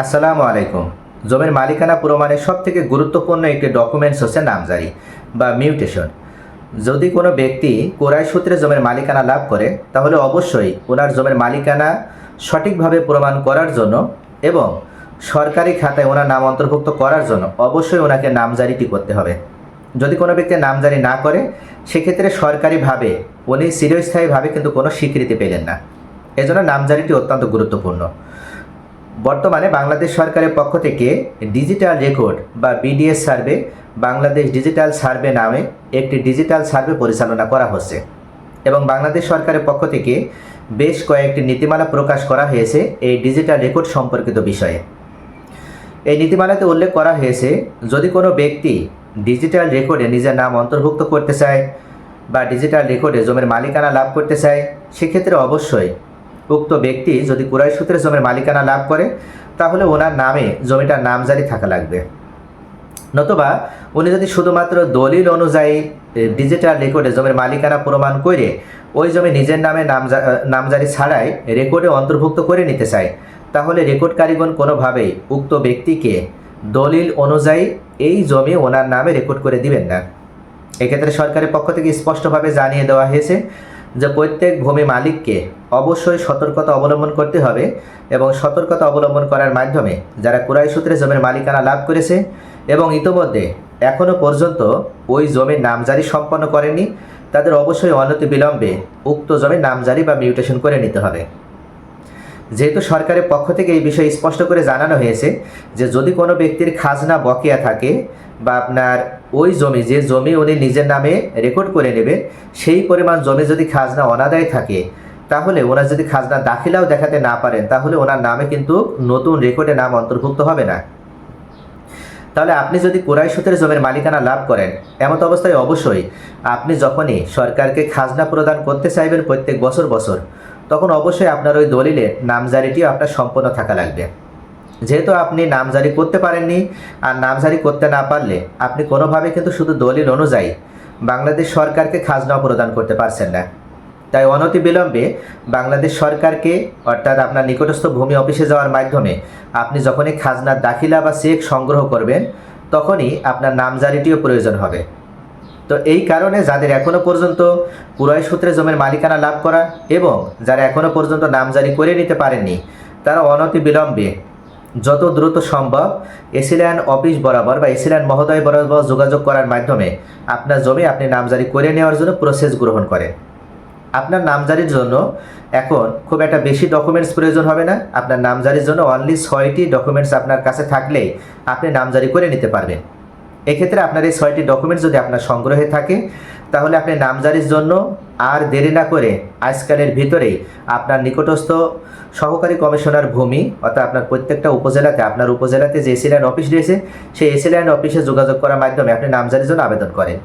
আসসালামু আলাইকুম। জমির মালিকানা প্রমাণের সব থেকে গুরুত্বপূর্ণ একটি ডকুমেন্টস হচ্ছে নামজারি বা মিউটেশন। যদি কোনো ব্যক্তি কোরাই সূত্রে জমির মালিকানা লাভ করে, তাহলে অবশ্যই ওনার জমির মালিকানা সঠিকভাবে প্রমাণ করার জন্য এবং সরকারি খাতায় ওনার নাম অন্তর্ভুক্ত করার জন্য অবশ্যই ওনাকে নামজারিটি করতে হবে। যদি কোনো ব্যক্তি নামজারি না করে, সেক্ষেত্রে সরকারিভাবে, উনি চিরস্থায়ীভাবে কিন্তু কোনো স্বীকৃতি পেলেন না। এজন্য নামজারিটি অত্যন্ত গুরুত্বপূর্ণ। বর্তমানে বাংলাদেশ সরকারের পক্ষ থেকে ডিজিটাল রেকর্ড বা BDS survey, Bangladesh digital survey নামে একটি ডিজিটাল সার্ভে পরিচালনা করা হচ্ছে এবং বাংলাদেশ সরকারের পক্ষ থেকে বেশ কয়েকটি নীতিমালা প্রকাশ করা হয়েছে এই ডিজিটাল রেকর্ড সম্পর্কিত বিষয়ে। এই নীতিমালাতে উল্লেখ করা হয়েছে, যদি কোনো ব্যক্তি ডিজিটাল রেকর্ডে নিজের নাম অন্তর্ভুক্ত করতে চায় বা ডিজিটাল রেকর্ডে জমির মালিকানা লাভ করতে চায়, সেক্ষেত্রে অবশ্যই উক্ত ব্যক্তি যদি কুরাই সূত্রে জমির মালিকানা লাভ করে, তাহলে ওনার নামে জমিটার নামজারি থাকা লাগবে। নতুবা, উনি যদি শুধুমাত্র দলিল অনুযায়ী ডিজিটাল রেকর্ডে জমির মালিকানা প্রমাণ করে, ওই জমি নিজের নামে নামজা নামজারি ছাড়াই রেকর্ডে অন্তর্ভুক্ত করে নিতে চায়, তাহলে রেকর্ড কারিগণ কোনোভাবেই উক্ত ব্যক্তিকে দলিল অনুযায়ী এই জমি ওনার নামে রেকর্ড করে দিবেন না। এক্ষেত্রে সরকারের পক্ষ থেকে স্পষ্টভাবে জানিয়ে দেওয়া হয়েছে যে প্রত্যেক ভূমি মালিককে অবশ্যই সতর্কতা অবলম্বন করতে হবে এবং সতর্কতা অবলম্বন করার মাধ্যমে যারা কুরাই সূত্রে জমির মালিকানা লাভ করেছে এবং ইতোমধ্যে এখনও পর্যন্ত ওই জমির নামজারি সম্পন্ন করেনি তাদের অবশ্যই অনতি বিলম্বে উক্ত জমির নামজারি বা মিউটেশন করে নিতে হবে। যেহেতু সরকারের পক্ষ থেকে এই বিষয়ে স্পষ্ট করে জানানো হয়েছে যে যদি কোনো ব্যক্তির খাজনা বকেয়া থাকে বা আপনার ওই জমি, যে জমি উনি নিজের নামে রেকর্ড করে নেবে, সেই পরিমাণ জমি যদি খাজনা অনাদায় থাকে, তাহলে ওনার যদি খাজনা দাখিলাও দেখাতে না পারেন, তাহলে ওনার নামে কিন্তু নতুন রেকর্ডে নাম অন্তর্ভুক্ত হবে না। তাহলে আপনি যদি কোরাই জমির মালিকানা লাভ করেন, এমত অবস্থায় অবশ্যই আপনি যখনই সরকারকে খাজনা প্রদান করতে চাইবেন প্রত্যেক বছর বছর, তখন অবশ্যই আপনার ওই দলিলে নামজারিটিও আপনার সম্পন্ন থাকা লাগবে। যেহেতু আপনি নামজারি করতে পারেননি, আর নামজারি করতে না পারলে আপনি কোনোভাবে কিন্তু শুধু দলিল অনুযায়ী বাংলাদেশ সরকারকে খাজনা প্রদান করতে পারছেন না। তাই অনতি বিলম্বে বাংলাদেশ সরকারকে, অর্থাৎ আপনার নিকটস্থ ভূমি অফিসে যাওয়ার মাধ্যমে আপনি যখনই খাজনার দাখিলা বা চেক সংগ্রহ করবেন, তখনই আপনার নামজারিটিও প্রয়োজন হবে। তো এই কারণে যাদের এখনও পর্যন্ত পুরাই সূত্রে জমির মালিকানা লাভ করা এবং যারা এখনও পর্যন্ত নামজারি করে নিতে পারেননি, তারা অনতি বিলম্বে যত দ্রুত সম্ভব এসিল্যান্ড অফিস বরাবর বা এসিল্যান্ড মহোদয় বরাবর যোগাযোগ করার মাধ্যমে আপনার জমি আপনি নামজারি করে নেওয়ার জন্য প্রসেস গ্রহণ করেন। আপনার নামজারির জন্য এখন খুব একটা বেশি ডকুমেন্টস প্রয়োজন হবে না। আপনার নামজারির জন্য অনলি ছয়টি ডকুমেন্টস আপনার কাছে থাকলেই আপনি নামজারি করে নিতে পারবেন। এক্ষেত্রে আপনার এই ছয়টি ডকুমেন্টস যদি আপনার সংগ্রহে থাকে তাহলে আপনি নামজারির জন্য আর দেরি না করে আজকালের ভিতরেই আপনার নিকটস্থ সহকারী কমিশনার ভূমি, অর্থাৎ আপনার প্রত্যেকটা উপজেলাতে, আপনার উপজেলাতে যে এসিল্যান্ড অফিস রয়েছে, সেই এসিল্যান্ড অফিসে যোগাযোগ করার মাধ্যমে আপনি নামজারির জন্য আবেদন করেন।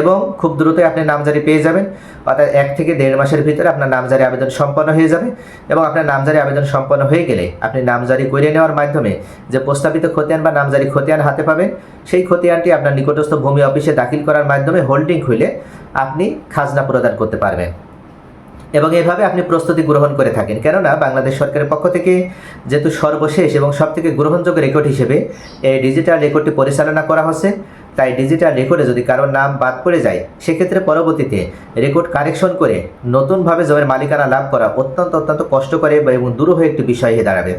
এবং খুব দ্রুতই আপনি নামজারি পেয়ে যাবেন। অর্থাৎ এক থেকে দেড় মাসের ভিতরে আপনার নামজারি আবেদন সম্পন্ন হয়ে যাবে এবং আপনার নামজারি আবেদন সম্পন্ন হয়ে গেলে আপনি নামজারি করে নেওয়ার মাধ্যমে যে প্রস্তাবিত খতিয়ান বা নামজারি খতিয়ান হাতে পাবেন, সেই খতিয়ানটি আপনার নিকটস্থ ভূমি অফিসে দাখিল করার মাধ্যমে হোল্ডিং খুলে আপনি খাজনা প্রদান করতে পারবেন। এবং এভাবে আপনি প্রস্তুতি গ্রহণ করে থাকেন। কেননা বাংলাদেশ সরকারের পক্ষ থেকে যেহেতু সর্বশেষ এবং সবথেকে গ্রহণযোগ্য রেকর্ড হিসেবে এই ডিজিটাল রেকর্ডটি পরিচালনা করা হচ্ছে। তাই ডিজিটাল রেকর্ডে যদি কারোর নাম বাদ পড়ে যায়, সেক্ষেত্রে পরবর্তীতে রেকর্ড কারেকশন করে নতুনভাবে জমির মালিকানা লাভ করা অত্যন্ত অত্যন্ত কষ্টকর এবং দুরূহ একটি বিষয় হয়ে দাঁড়াবে।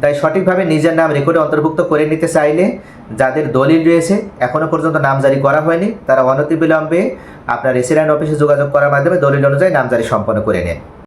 তাই সঠিকভাবে নিজের নাম রেকর্ডে অন্তর্ভুক্ত করে নিতে চাইলে যাদের দলিল রয়েছে এখনও পর্যন্ত নামজারি করা হয়নি, তারা অনতিবিলম্বে আপনার রেসিডেন্ট অফিসে যোগাযোগ করার মাধ্যমে দলিল অনুযায়ী নামজারি সম্পন্ন করে নেন।